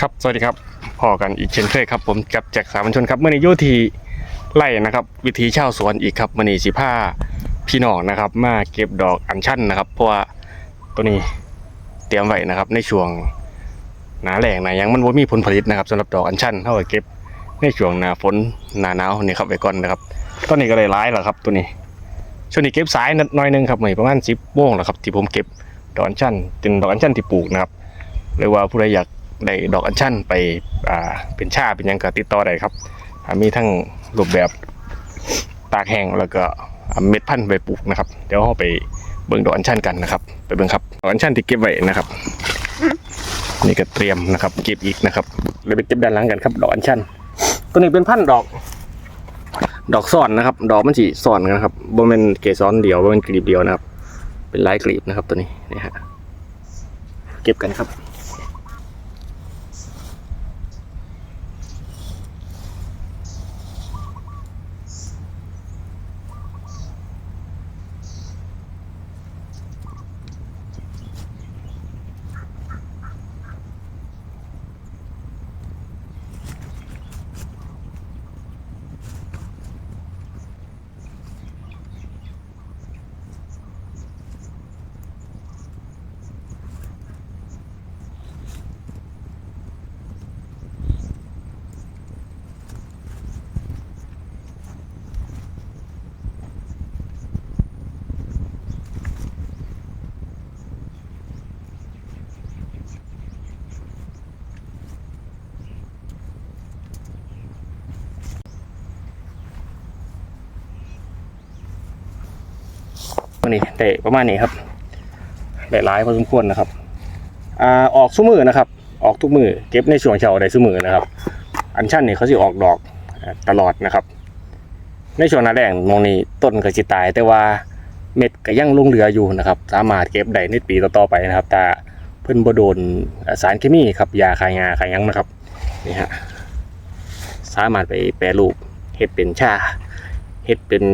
ครับ สวัสดีครับพอกันอีกเช่นเคยครับ ผมกับแจ็คสามัญชนครับเมื่อในยู่ที่ไร่นะครับ วิถีชาวสวนอีกครับมื่อนี้สิผ้าพี่น้องนะครับ มาเก็บดอกอัญชันนะครับ เพราะว่าตัวนี้เตรียมไว้นะครับ ในช่วงหนาแรงหนายังมันว่ามีผลผลิตนะครับสำหรับดอกอัญชันเท่ากับเก็บในช่วงหนาฝนหนาหนาวนี่ครับไว้ก่อนนะครับตอนนี้ก็เลยร้ายแล้วครับ ตัวนี้ช่วงนี้เก็บสายน้อยนึงครับมื่อนี้ประมาณสิบโมงแล้วครับที่ผมเก็บดอกอัญชันเป็นดอกอัญชันที่ปลูกนะครับหรือว่าผู้ใดอยาก ได้ดอกอัญชันไปอ่าเป็นชาเป็นยังก็ติดต่อได้ครับมีทั้งรูปแบบตากแห้งแล้วก็เม็ดพันธุ์ไปปลูกนะครับ เดี๋ยวเราไปเบิ่งดอกอัญชันกันนะครับ ไปเบิ่งครับดอกอัญชันที่เก็บไว้นะครับ นี่ก็เตรียมนะครับ เก็บอีกนะครับเลยไปเก็บด้านหลังกันครับ ดอกอัญชันตัวนี้เป็นพันธุ์ดอก ดอกซ่อนนะครับ ดอกมันสีซ่อนกันนะครับบ่แม่นเกสรเดียวบ่แม่นกลีบเดียวนะครับ เป็นหลายกลีบนะครับตัวนี้นี่ฮะเก็บกันครับ วันนี้ได้ประมาณนี้ครับได้หลายพอสมควรนะครับอ่าออกซุ้มือนะครับ ออกทุกมือเก็บในช่วงเช้าได้ซุ้มือนะครับ อันชั่นนี่เขาสิออกดอกตลอดนะครับ ในช่วงหน้าแรงมองนี้ต้นก็สิตาย แต่ว่าเม็ดก็ยังลงเหลืออยู่นะครับ สามารถเก็บได้ในปีต่อๆไปนะครับ แต่เพิ่นบ่โดนสารเคมีครับยาคายงาคายยังนะครับนี่ฮะสามารถไปแปรรูปเฮ็ดเป็นชาเฮ็ดเป็น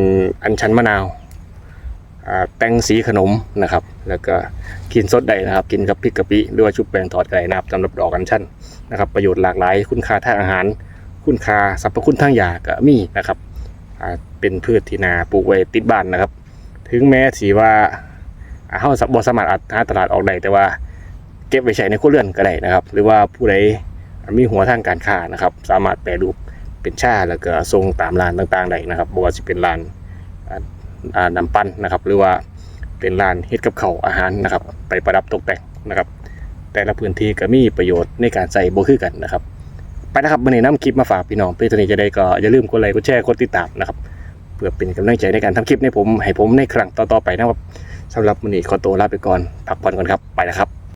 อัญชันมะนาว แต่งสีขนมนะครับ แล้วก็กินสดได้นะครับ กินกับพริกกะปิหรือว่าชุบแป้งทอดไก่นะครับสำหรับดอกกัญชันนะครับ ประโยชน์หลากหลาย คุณค่าทางอาหาร คุณค่าสรรพคุณทางยาก็มีนะครับเป็นพืชที่นาปลูกไว้ติดบ้านนะครับ ถึงแม้สีว่าอ่าเฮาบ่สามารถหาตลาดออกได้แต่ว่าเก็บไว้ใช้ในครัวเรือนก็ได้นะครับ หรือว่าผู้ใดมีหัวทางการค้านะครับ สามารถแปรรูปเป็นชาแล้วก็ส่งตามร้านต่างๆได้นะครับบ่ว่าสิเป็นร้าน อ่าน้ำปั้นนะครับ หรือว่าเป็นร้านเฮ็ดกับเขาวอาหารนะครับ ไปประดับตกแต่งนะครับ แต่ละพื้นที่ก็มีประโยชน์ในการใส่โบคือกันนะครับ ไปนะครับวันนี้นำคลิปมาฝากพี่น้องเพื่อตัวนี้จะได้ก็อย่าลืมกดไลค์กดแชร์กดติดตามนะครับเพื่อเป็นกำลังใจในการทำคลิปให้ผมให้ผมในครั้งต่อๆไปนะครับสำหรับวันนี้ขอตัวลาไปก่อนพักผ่อนก่อนครับไปนะครับ